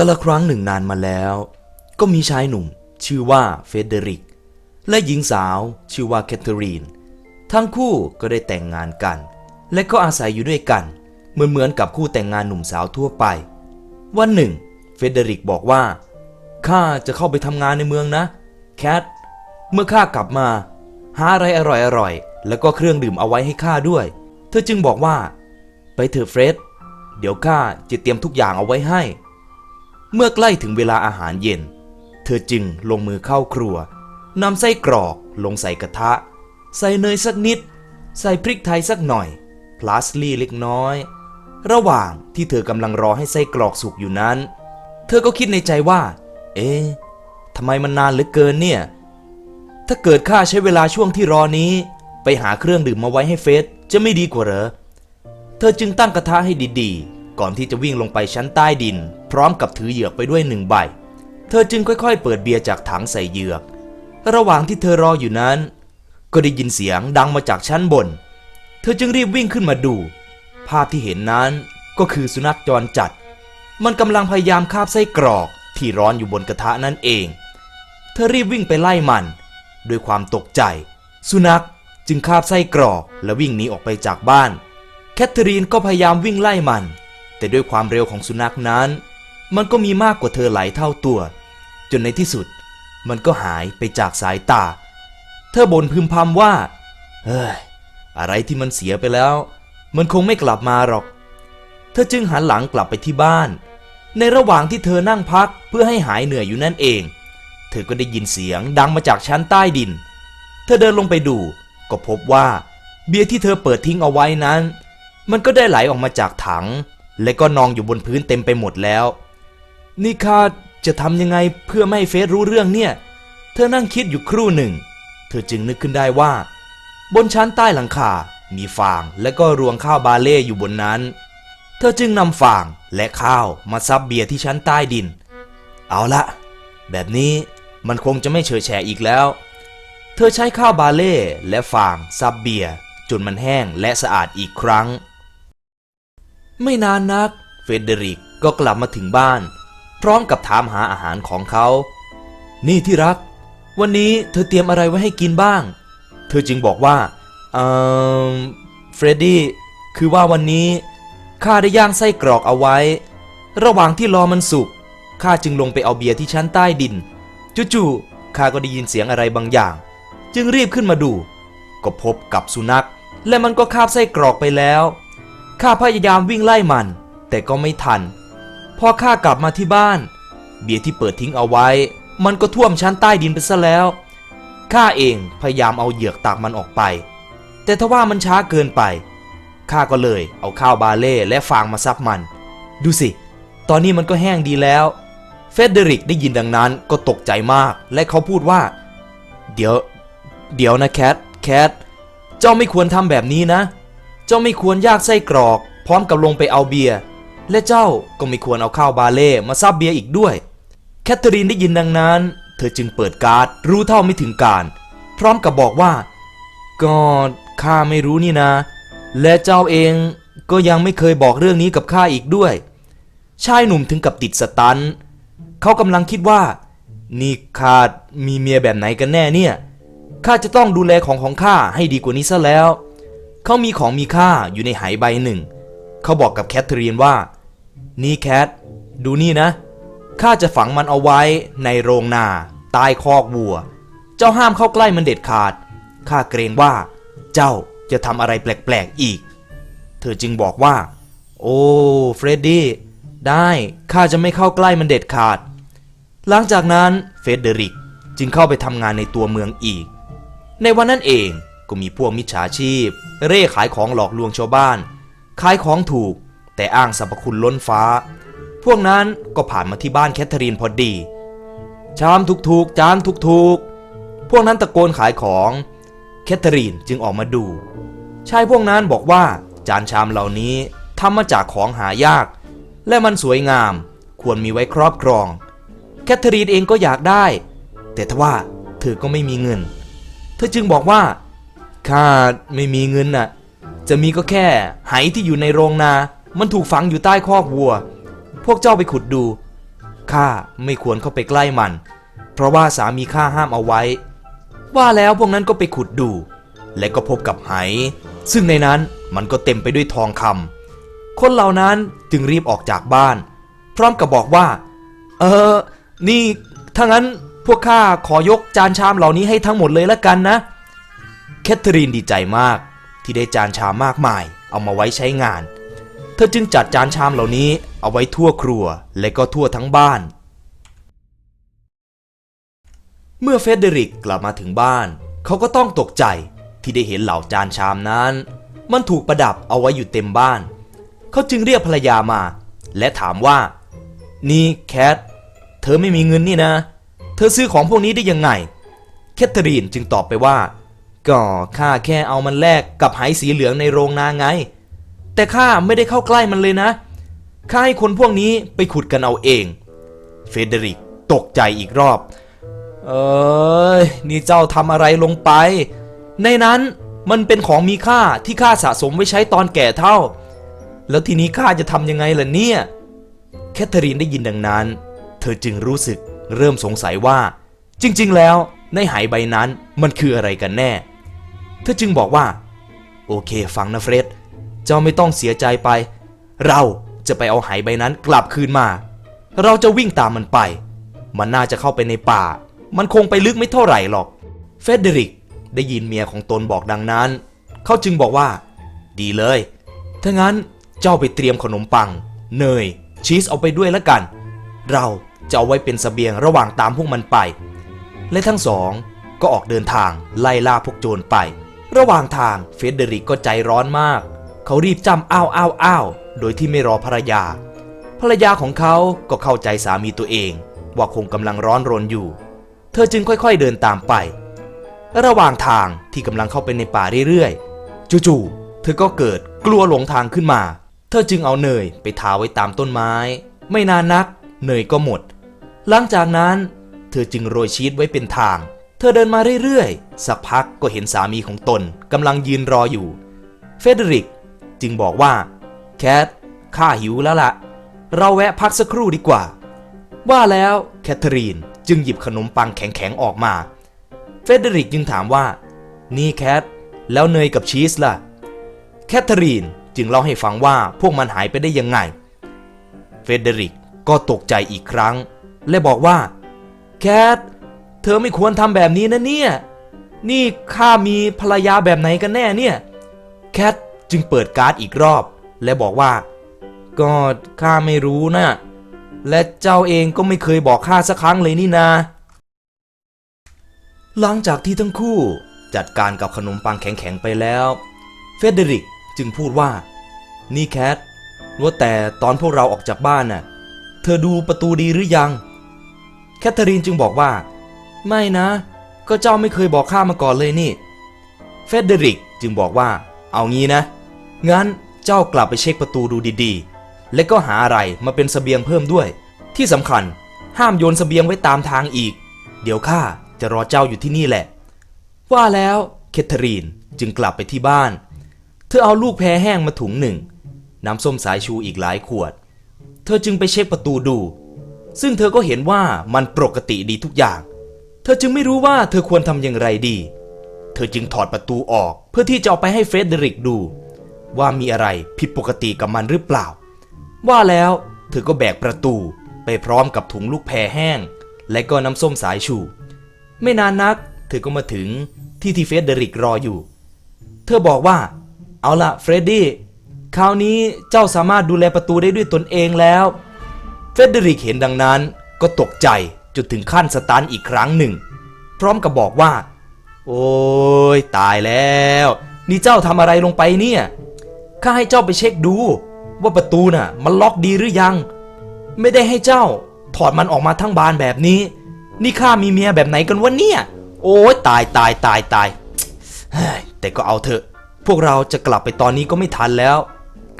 กละครั้งหนึ่งนานมาแล้ว ก็มีชายหนุ่ม ชื่อว่าเฟเดริก และหญิงสาวชื่อว่าแคทเธอรีน ทั้งคู่ก็ได้แต่งงานกัน และก็อาศัยอยู่ด้วยกัน เหมือนเหมือนกับคู่แต่งงานหนุ่มสาวทั่วไป วันหนึ่ง เฟเดริกบอกว่าข้าจะเข้าไปทำงานในเมืองนะ แคท เมื่อข้ากลับมา หาอะไรอร่อยๆแล้วก็เครื่องดื่มเอาไว้ให้ข้าด้วย เธอจึงบอกว่า ไปเถอะเฟรดเดี๋ยวข้าจะเตรียมทุกอย่างเอาไว้ให้ เมื่อใกล้ถึงเวลาอาหารเย็น เธอจึงลงมือเข้าครัวนำไส้กรอกลงใส่กระทะ ใส่เนยสักนิด ใส่พริกไทยสักหน่อยพลาสลี่เล็กน้อย ระหว่างที่เธอกำลังรอให้ไส้กรอกสุกอยู่นั้น เธอก็คิดในใจว่า เอ๊ะทำไมมันนานเหลือเกินเนี่ย ถ้าเกิดข้าใช้เวลาช่วงที่รอนี้ ไปหาเครื่องดื่มมาไว้ให้เฟสจะไม่ดีกว่าเหรอ เธอจึงตั้งกระทะให้ดีๆ ก่อนที่จะวิ่งลงไปชั้นใต้ดิน พร้อมกับถือเหยือกไปด้วยหนึ่งใบ เธอจึงค่อยๆ เปิดเบียร์จากถังใส่เหยือก ระหว่างที่เธอรออยู่นั้น ก็ได้ยินเสียงดังมาจากชั้นบน เธอจึงรีบวิ่งขึ้นมาดู ภาพที่เห็นนั้นก็คือสุนัขจรจัด มันกำลังพยายามคาบไส้กรอกที่ร้อนอยู่บนกระทะนั่นเอง เธอรีบวิ่งไปไล่มัน ด้วยความตกใจ สุนัขจึงคาบไส้กรอกและวิ่งหนีออกไปจากบ้าน แคทเธอรีนก็พยายามวิ่งไล่มัน แต่ด้วยความเร็วของสุนัขนั้น มันก็มีมากกว่าเธอหลายเท่าตัว จนในที่สุด มันก็หายไปจากสายตา เธอบ่นพึมพำว่า เฮ้ย อะไรที่มันเสียไปแล้ว มันคงไม่กลับมาหรอก เธอจึงหันหลังกลับไปที่บ้าน ในระหว่างที่เธอนั่งพักเพื่อให้หายเหนื่อยอยู่นั่นเอง เธอก็ได้ยินเสียงดังมาจากชั้นใต้ดิน เธอเดินลงไปดู ก็พบว่าเบียร์ที่เธอเปิดทิ้งเอาไว้นั้น มันก็ได้ไหลออกมาจากถัง และก็นองอยู่บนพื้นเต็มไปหมดแล้ว นี่ข้าจะทำยังไงเพื่อไม่ให้เฟสรู้เรื่องเนี่ย เธอนั่งคิดอยู่ครู่หนึ่ง เธอจึงนึกขึ้นได้ว่า บนชั้นใต้หลังคา มีฟางและก็รวงข้าวบาเล่อยู่บนนั้น เธอจึงนำฟางและข้าวมาซับเบียร์ที่ชั้นใต้ดิน เอาละ แบบนี้มันคงจะไม่เฉยแฉอีกแล้ว เธอใช้ข้าวบาเล่และฟางซับเบียร์จนมันแห้งและสะอาดอีกครั้ง ไม่นานนัก เฟเดริกก็กลับมาถึงบ้าน พร้อมกับถามหาอาหารของเขา นี่ที่รัก วันนี้เธอเตรียมอะไรไว้ให้กินบ้าง เธอจึงบอกว่า เอ่อเฟรดดี้คือว่าวันนี้ข้าได้ย่างไส้กรอกเอาไว้ ระหว่างที่รอมันสุกข้าจึงลงไปเอาเบียร์ที่ชั้นใต้ดินจู่ๆข้าก็ได้ยินเสียงอะไรบางอย่าง จึงรีบขึ้นมาดู ก็พบกับสุนัข และมันก็คาบไส้กรอกไปแล้ว ข้าพยายามวิ่งไล่มัน แต่ก็ไม่ทัน พอข้ากลับมาที่บ้าน เบียร์ที่เปิดทิ้งเอาไว้ มันก็ท่วมชั้นใต้ดินไปซะแล้ว ข้าเองพยายามเอาเหยือกตากมันออกไป แต่ทว่ามันช้าเกินไป ข้าก็เลยเอาข้าวบาเล่และฟางมาซับมัน ดูสิ ตอนนี้มันก็แห้งดีแล้ว เฟเดริกได้ยินดังนั้นก็ตกใจมาก และเขาพูดว่า เดี๋ยว เดี๋ยวนะแคท แคท เจ้าไม่ควรทำแบบนี้นะเจ้าไม่ควรยากไส้กรอก พร้อมกับลงไปเอาเบียร์และเจ้าก็ไม่ควรเอาข้าวบาเล่มาซับเบียร์อีกด้วย แคทเธอรีนได้ยินดังนั้น เธอจึงเปิดการ์ดรู้เท่าไม่ถึงการ พร้อมกับบอกว่าก็ข้าไม่รู้นี่นะ และเจ้าเองก็ยังไม่เคยบอกเรื่องนี้กับข้าอีกด้วย ชายหนุ่มถึงกับติดสตัน เขากำลังคิดว่า นี่ข้ามีเมียแบบไหนกันแน่เนี่ยข้าจะต้องดูแลของของข้าให้ดีกว่านี้ซะแล้ว เขามีของมีค่าอยู่ในหายใบหนึ่ง เขาบอกกับแคทเธอรีนว่า นี่แคท ดูนี่นะ ข้าจะฝังมันเอาไว้ในโรงนาใต้คอกวัว เจ้าห้ามเข้าใกล้มันเด็ดขาด ข้าเกรงว่า เจ้าจะทำอะไรแปลกๆอีก เธอจึงบอกว่า โอ้เฟรดดี้ ได้ ข้าจะไม่เข้าใกล้มันเด็ดขาด หลังจากนั้นเฟเดริกจึงเข้าไปทำงานในตัวเมืองอีก ในวันนั้นเอง ก็มีพวกมิจฉาชีพ เร่ขายของหลอกลวงชาวบ้าน ขายของถูก แต่อ้างสรรพคุณล้นฟ้า พวกนั้นก็ผ่านมาที่บ้านแคทเธอรีนพอดี ชามถูกๆจานถูกๆพวกนั้นตะโกนขายของแคทเธอรีนจึงออกมาดูชายพวกนั้นบอกว่าจานชามเหล่านี้ทำมาจากของหายาก และมันสวยงาม ควรมีไว้ครอบครอง แคทเธอรีนเองก็อยากได้ แต่ทว่าเธอก็ไม่มีเงิน เธอจึงบอกว่า ข้าไม่มีเงินน่ะ จะมีก็แค่ไหที่อยู่ในโรงนา มันถูกฝังอยู่ใต้คอกวัว พวกเจ้าไปขุดดู ข้าไม่ควรเข้าไปใกล้มัน เพราะว่าสามีข้าห้ามเอาไว้ ว่าแล้วพวกนั้นก็ไปขุดดู และก็พบกับไห ซึ่งในนั้นมันก็เต็มไปด้วยทองคำ คนเหล่านั้นจึงรีบออกจากบ้าน พร้อมกับบอกว่า เออ นี่ ถ้างั้นพวกข้าขอยกจานชามเหล่านี้ให้ทั้งหมดเลยละกันนะ คทเธอรีนดีใจมาก ที่ได้จานชามมากมาย เอามาไว้ใช้งาน เธอจึงจัดจานชามเหล่านี้เอาไว้ทั่วครัวและก็ทั่วทั้งบ้าน เมื่อเฟเดริกกลับมาถึงบ้าน เขาก็ต้องตกใจที่ได้เห็นเหล่าจานชามนั้น มันถูกประดับเอาไว้อยู่เต็มบ้าน เขาจึงเรียกภรรยามา และถามว่า นี่แคทเธอไม่มีเงินนี่นะ เธอซื้อของพวกนี้ได้ยังไง แคทเธอรีนจึงตอบไปว่า ก็ข้าแค่เอามันแลกกับไหสีเหลืองในโรงนาไง แต่ข้าไม่ได้เข้าใกล้มันเลยนะข้าให้คนพวกนี้ไปขุดกันเอาเอง เฟเดริกตกใจอีกรอบ เอ้ยนี่เจ้าทำอะไรลงไป ในนั้นมันเป็นของมีค่าที่ข้าสะสมไว้ใช้ตอนแก่เท่า แล้วทีนี้ข้าจะทำยังไงล่ะเนี่ย แคทเธอรีนได้ยินดังนั้น เธอจึงรู้สึกเริ่มสงสัยว่า จริง ๆ แล้วในหายใบนั้นมันคืออะไรกันแน่ เธอจึงบอกว่า โอเคฟังนะเฟร็ดเจ้าไม่ต้องเสียใจไป เราจะไปเอาหายใบนั้นกลับคืนมา เราจะวิ่งตามมันไป มันน่าจะเข้าไปในป่า มันคงไปลึกไม่เท่าไหร่หรอก เฟเดริกได้ยินเมียของตนบอกดังนั้น เขาจึงบอกว่า ดีเลย ถ้างั้นเจ้าไปเตรียมขนมปัง เนย ชีสเอาไปด้วยละกัน เราจะเอาไว้เป็นสเสบียงระหว่างตามพวกมันไป และทั้งสองก็ออกเดินทางไล่ล่าพวกโจรไป ระหว่างทางเฟเดริกก็ใจร้อนมาก เขารีบจำอ้าวอ้าวอ้าวโดยที่ไม่รอภรรยา ภรรยาของเขาก็เข้าใจสามีตัวเอง ว่าคงกำลังร้อนรนอยู่ เธอจึงค่อยๆเดินตามไป ระหว่างทางที่กำลังเข้าไปในป่าเรื่อยๆจู่ๆเธอก็เกิดกลัวหลงทางขึ้นมา เธอจึงเอาเนยไปทาไว้ตามต้นไม้ ไม่นานนัก เนยก็หมด หลังจากนั้น เธอจึงโรยชีสไว้เป็นทาง เธอเดินมาเรื่อยๆ สักพักก็เห็นสามีของตนกำลังยืนรออยู่ เฟเดริกจึงบอกว่า แคทข้าหิวแล้วละ่ะ เราแวะพักสักครู่ดีกว่า ว่าแล้วแคทเธอรีนจึงหยิบขนมปังแข็งๆออกมา เฟเดริกจึงถามว่า นี่แคท แล้วเนยกับชีสล่ะ แคทเธอรีนจึงเล่าให้ฟังว่าพวกมันหายไปได้ยังไง เฟเดริกก็ตกใจอีกครั้ง และบอกว่า แคท เธอไม่ควรทำแบบนี้นะเนี่ย นี่ข้ามีภรรยาแบบไหนกันแน่เนี่ย แคทจึงเปิดการ์ดอีกรอบ และบอกว่า ก็ข้าไม่รู้นะ และเจ้าเองก็ไม่เคยบอกข้าสักครั้งเลยนี่นา หลังจากที่ทั้งคู่จัดการกับขนมปังแข็งๆไปแล้ว เฟเดริกจึงพูดว่า นี่แคทว่าแต่ตอนพวกเราออกจากบ้านน่ะ เธอดูประตูดีหรือยัง แคทเธอรีนจึงบอกว่า ไม่นะ ก็เจ้าไม่เคยบอกข้ามาก่อนเลยนี่ เฟเดริกจึงบอกว่า เอางี้นะ งั้นเจ้ากลับไปเช็คประตูดูดีๆ และก็หาอะไรมาเป็นสเสบียงเพิ่มด้วย ที่สำคัญห้ามโยนสเสบียงไว้ตามทางอีก เดี๋ยวข้าจะรอเจ้าอยู่ที่นี่แหละ ว่าแล้วเคทเธอรีนจึงกลับไปที่บ้าน เธอเอาลูกแพแห้งมาถุงหนึ่ง น้ำส้มสายชูอีกหลายขวด เธอจึงไปเช็คประตูดู ซึ่งเธอก็เห็นว่ามันปกติดีทุกอย่าง ธอจึงไม่รู้ว่าเธอควรทำอย่างไรดี เธอจึงถอดประตูออกเพื่อที่จะเอาไปให้เฟรเดริกดู ว่ามีอะไรผิดปกติกับมันหรือเปล่า ว่าแล้วเธอก็แบกประตูไปพร้อมกับถุงลูกแพรแห้ง และก็น้ำส้มสายชู ไม่นานนัก เธอก็มาถึงที่ที่เฟรเดริกรออยู่ เธอบอกว่า เอาละเฟรดดี้คราวนี้เจ้าสามารถดูแลประตูได้ด้วยตนเองแล้ว เฟรเดริกเห็นดังนั้นก็ตกใจ จนถึงขั้นสตันอีกครั้งหนึ่ง พร้อมกับบอกว่า โอ้ยตายแล้ว นี่เจ้าทำอะไรลงไปเนี่ยข้าให้เจ้าไปเช็คดู ว่าประตูน่ะ มันล็อกดีหรือยัง ไม่ได้ให้เจ้า ถอดมันออกมาทั้งบานแบบนี้ นี่ข้ามีเมียแบบไหนกันวะเนี่ย โอ้ยตายตายตายตายเฮ้ยแต่ก็เอาเถอะ พวกเราจะกลับไปตอนนี้ก็ไม่ทันแล้ว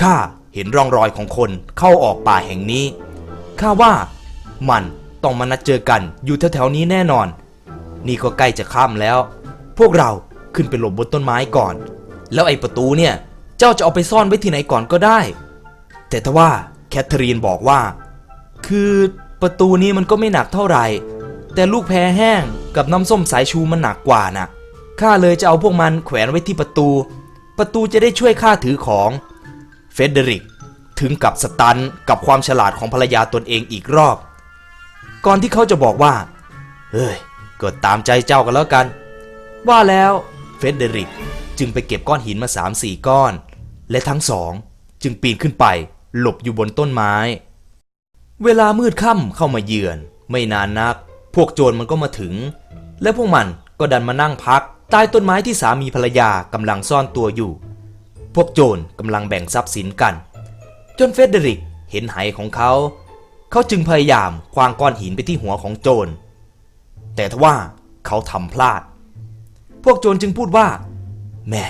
ข้าเห็นร่องรอยของคนเข้าออกป่าแห่งนี้ข้าว่ามัน ต้องมานัดเจอกันอยู่แถวๆนี้แน่นอน นี่ก็ใกล้จะค่ำแล้ว พวกเราขึ้นไปหลบบนต้นไม้ก่อน แล้วไอ้ประตูเนี่ย เจ้าจะเอาไปซ่อนไว้ที่ไหนก่อนก็ได้ แต่ทว่าแคทเธอรีนบอกว่า คือประตูนี้มันก็ไม่หนักเท่าไหร่ แต่ลูกแพรแห้งกับน้ำส้มสายชูมันหนักกว่าน่ะข้าเลยจะเอาพวกมันแขวนไว้ที่ประตู ประตูจะได้ช่วยข้าถือของ เฟเดริกถึงกับสตันกับความฉลาดของภรรยาตนเองอีกรอบ ก่อนที่เขาจะบอกว่า เฮ้ยก็ตามใจเจ้ากันแล้วกัน ว่าแล้วเฟเดริกจึงไปเก็บก้อนหินมาสามสี่ก้อน และทั้งสองจึงปีนขึ้นไป หลบอยู่บนต้นไม้ เวลามืดค่ำเข้ามาเยือน ไม่นานนัก พวกโจรมันก็มาถึง และพวกมันก็ดันมานั่งพัก ใต้ต้นไม้ที่สามีภรรยากำลังซ่อนตัวอยู่ พวกโจรกำลังแบ่งทรัพย์สินกัน จนเฟเดริกเห็นไหของเขา เขาจึงพยายามคว้างก้อนหินไปที่หัวของโจร แต่ทว่าเขาทำพลาด พวกโจรจึงพูดว่าแม่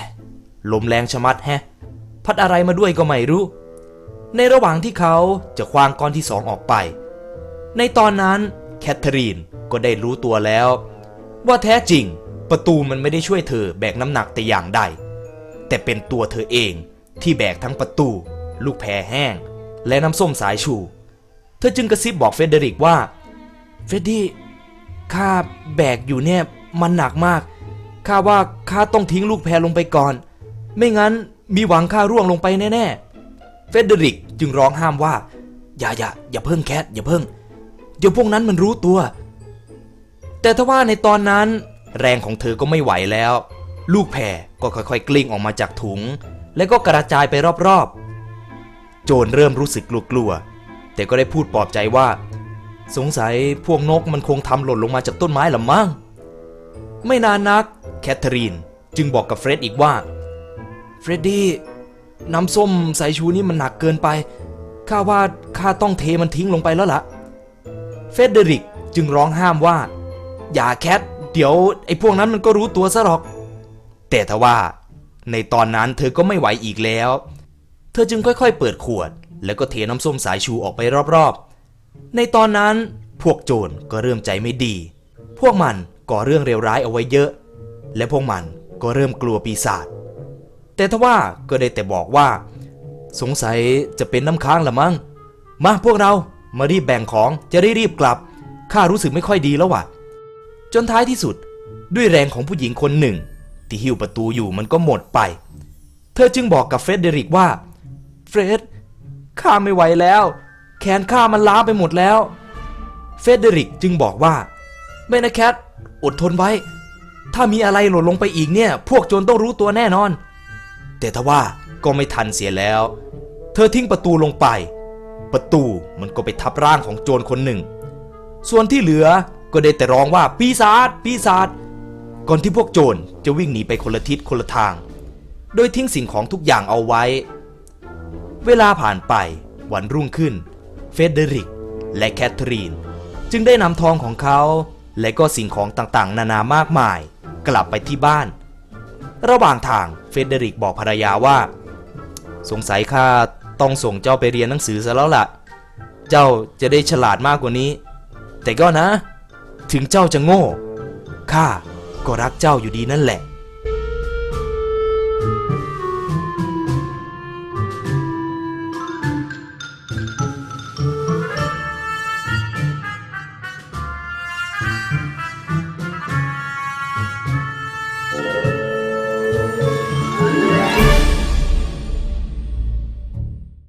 ลมแรงชะมัดแฮะ พัดอะไรมาด้วยก็ไม่รู้ ในระหว่างที่เขาจะคว้างก้อนที่สองออกไป ในตอนนั้นแคทเธอรีนก็ได้รู้ตัวแล้ว ว่าแท้จริงประตูมันไม่ได้ช่วยเธอแบกน้ำหนักแต่อย่างใด แต่เป็นตัวเธอเองที่แบกทั้งประตู ลูกแพรแห้ง และน้ำส้มสายชู เธอจึงกระซิบบอกเฟเดริกว่า เฟรดดี้ข้าแบกอยู่เนี่ยมันหนักมาก ข้าว่าข้าต้องทิ้งลูกแพรลงไปก่อน ไม่งั้นมีหวังข้าร่วงลงไปแน่ๆ เฟเดริกจึงร้องห้ามว่า อย่าอย่าอย่าเพิ่งแคทอย่าเพิ่ง เดี๋ยวพวกนั้นมันรู้ตัว แต่ทว่าในตอนนั้น แรงของเธอก็ไม่ไหวแล้ว ลูกแพรก็ค่อยๆ กลิ้งออกมาจากถุง แล้วก็กระจายไปรอบๆ โจรเริ่มรู้สึกกลัวๆ แต่ก็ได้พูดปลอบใจว่า สงสัยพวกนกมันคงทำหล่นลงมาจากต้นไม้ละมั้งไม่นานนัก แคทเธอรีนจึงบอกกับเฟร็ดอีกว่า เฟรดดี้น้ำส้มสายชูนี่มันหนักเกินไป ข้าว่าข้าต้องเทมันทิ้งลงไปแล้วล่ะ เฟเดริกจึงร้องห้ามว่า อย่าแคท เดี๋ยวไอ้พวกนั้นมันก็รู้ตัวซะหรอก แต่ทว่า ในตอนนั้นเธอก็ไม่ไหวอีกแล้ว เธอจึงค่อยๆเปิดขวด แล้วก็เทน้ำส้มสายชูออกไปรอบๆ ในตอนนั้นพวกโจรก็เริ่มใจไม่ดี พวกมันก่อเรื่องเลวร้ายเอาไว้เยอะ และพวกมันก็เริ่มกลัวปีศาจ แต่ทว่าก็ได้แต่บอกว่า สงสัยจะเป็นน้ำค้างละมั้ง มาพวกเรามารีบแบ่งของจะได้รีบกลับ ข้ารู้สึกไม่ค่อยดีแล้วว่ะ จนท้ายที่สุดด้วยแรงของผู้หญิงคนหนึ่ง ที่หิ้วประตูอยู่มันก็หมดไป เธอจึงบอกกับเฟรดเดริกว่า เฟรด ข้าไม่ไหวแล้ว แขนข้ามันล้าไปหมดแล้ว เฟเดริกจึงบอกว่า ไม่นะแคท อดทนไว้ ถ้ามีอะไรหล่นลงไปอีกเนี่ย พวกโจรต้องรู้ตัวแน่นอน แต่ทว่าก็ไม่ทันเสียแล้ว เธอทิ้งประตูลงไป ประตูมันก็ไปทับร่างของโจรคนหนึ่ง ส่วนที่เหลือก็ได้แต่ร้องว่าปีศาจปีศาจก่อนที่พวกโจรจะวิ่งหนีไปคนละทิศคนละทาง โดยทิ้งสิ่งของทุกอย่างเอาไว้ เวลาผ่านไปวันรุ่งขึ้น เฟเดริก และแคทเธอรีน จึงได้นำทองของเขา และก็สิ่งของต่างๆ นานามากมาย กลับไปที่บ้าน ระหว่างทางเฟเดริกบอกภรรยาว่า สงสัยข้าต้องส่งเจ้าไปเรียนหนังสือซะแล้วล่ะ เจ้าจะได้ฉลาดมากกว่านี้ แต่ก็นะ ถึงเจ้าจะโง่ข้าก็รักเจ้าอยู่ดีนั่นแหละ